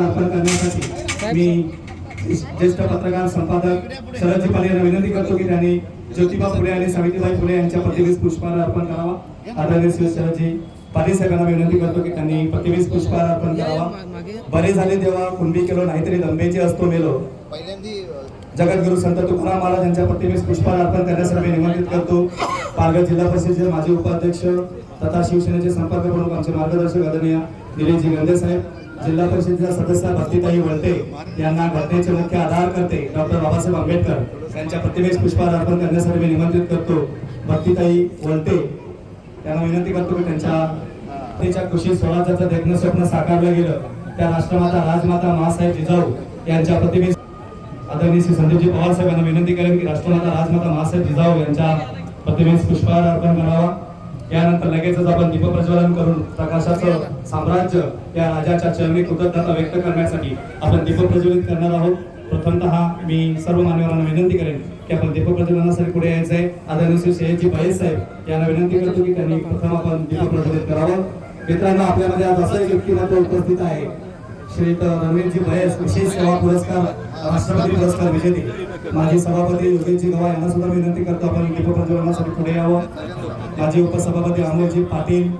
अर्पण करण्यासाठी मी ज्येष्ठ पत्रकार संपादक शरदजी पाले यांना विनंती करतो की त्यांनी ज्योतिबा फुले आणि सावित्रीबाई फुले यांच्या प्रतिवेस पुष्पहार अर्पण करावा. आदरणीय श्री शरदजी पाटील साहेबांना विनंती करतो की त्यांनी प्रतिवेस पुष्पहार अर्पण करावा. बरे झाले तेव्हा कुंडी केलो नाहीतरी लंबेचे असतो मेलो. जगद्गुरु संत तुकाराम महाराज यांच्या प्रतिमेस पुष्पहार अर्पण करण्यासाठी निमंत्रित करतो. पालघर जिल्हा परिषदेचे माजी उपाध्यक्ष तथा शिवसेनेचे संपर्क प्रमुख आमचे मार्गदर्शक आदरणीय निलेशजी गंदे साहेब. जिल्हा परिषदेच्या सदस्या भक्तीताई वळते यांना घटनेचे मुख्य आधार करते डॉक्टर बाबासाहेब आंबेडकर यांच्या प्रतिमेस पुष्पहार अर्पण करण्यासाठी मी निमंत्रित करतो. भक्तीताई वळते त्यांना विनंती करतो की त्यांच्या त्याच्या कृषी स्वराज्याचं देखणं स्वप्न साकारलं गेलं. त्या राष्ट्रमाता राजमाता महासाहेब जिजाऊ यांच्या प्रतिमेस आदरणीय श्री संदीपजी पवार साहेब यांना विनंती करेन की राष्ट्रमाता राजमाता महासाहेब जिजाऊ यांच्या प्रतिमेस पुष्पहार अर्पण करावा. यानंतर लगेचच आपण दीपप्रज्वलन करून प्रकाशाचं साम्राज्य या राजाच्या चरणी कृतज्ञता व्यक्त करण्यासाठी आपण दीपप्रज्वलित करणार आहोत. प्रथमतः मी सर्व मान्यवरांना विनंती करेन की आपण दीपप्रज्वलनासाठी पुढे यायचं आहे आदरणीय श्री शैलजी बहेज साहेब यांना विनंती करतो की त्यांनी प्रथम आपण दीपप्रज्वलित करावं. मित्रांनो आपल्यामध्ये आज असं एक व्यक्तिमत्व उपस्थित आहे. श्री रमेशजी भयस विशेष सेवा पुरस्कार राष्ट्रपती पुरस्कार विजेते. माजी सभापती योगेशजी गवा यांना सुद्धा विनंती करतो आपण दीपप्रज्वलनासाठी पुढे यावं. माजी उपसभापती अमोलजी पाटील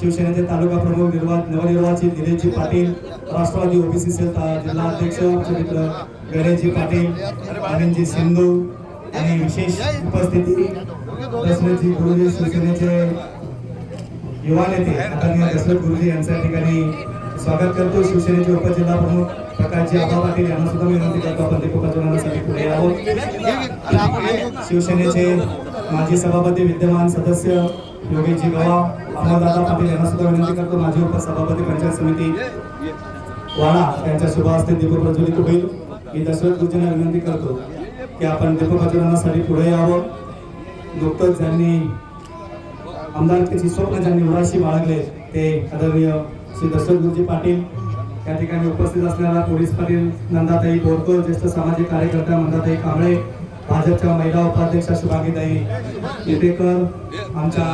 शिवसेनेचे तालुका प्रमुख निर्वा नवनिर्वाचित निलेशजी पाटील राष्ट्रवादी ओबीसी सेल जिल्हा अध्यक्ष मित्र गणेशजी पाटील अनिलजी सिंधू आणि विशेष उपस्थिती दशरथजी गुरुजी शिवसेनेचे युवा नेते आदरणीय दशरथ गुरुजी यांच्या ठिकाणी स्वागत करतो. शिवसेनेचे उपजिल्हा प्रमुख प्रकाशजी आबा पाटील यांना सुद्धा विनंती करतो. आपण दीपप्रज्वलनासाठी पुढे आहोत शिवसेनेचे माजी सभापती विद्यमान सदस्य योगेशजी गवा अमरदादा पाटील यांना सुद्धा विनंती करतो. माजी उपसभापती पंचायत समिती वाडा त्यांच्या शुभ हस्ते दीपप्रज्वलित होईल. मी दशरथ गुरुजींना विनंती करतो की आपण दीपप्रज्वलनासाठी पुढे यावं. नुकतंच ज्यांनी आमदारकीची स्वप्न ज्यांनी उराशी बाळगले ते आदरणीय श्री दशरथ गुरुजी पाटील या ठिकाणी उपस्थित असलेला पोलीस पाटील नंदाताई बोरकर ज्येष्ठ सामाजिक कार्यकर्त्या नंदाताई कांबळे भाजपच्या महिला उपाध्यक्षा शुभांगीताई येतेकर आमच्या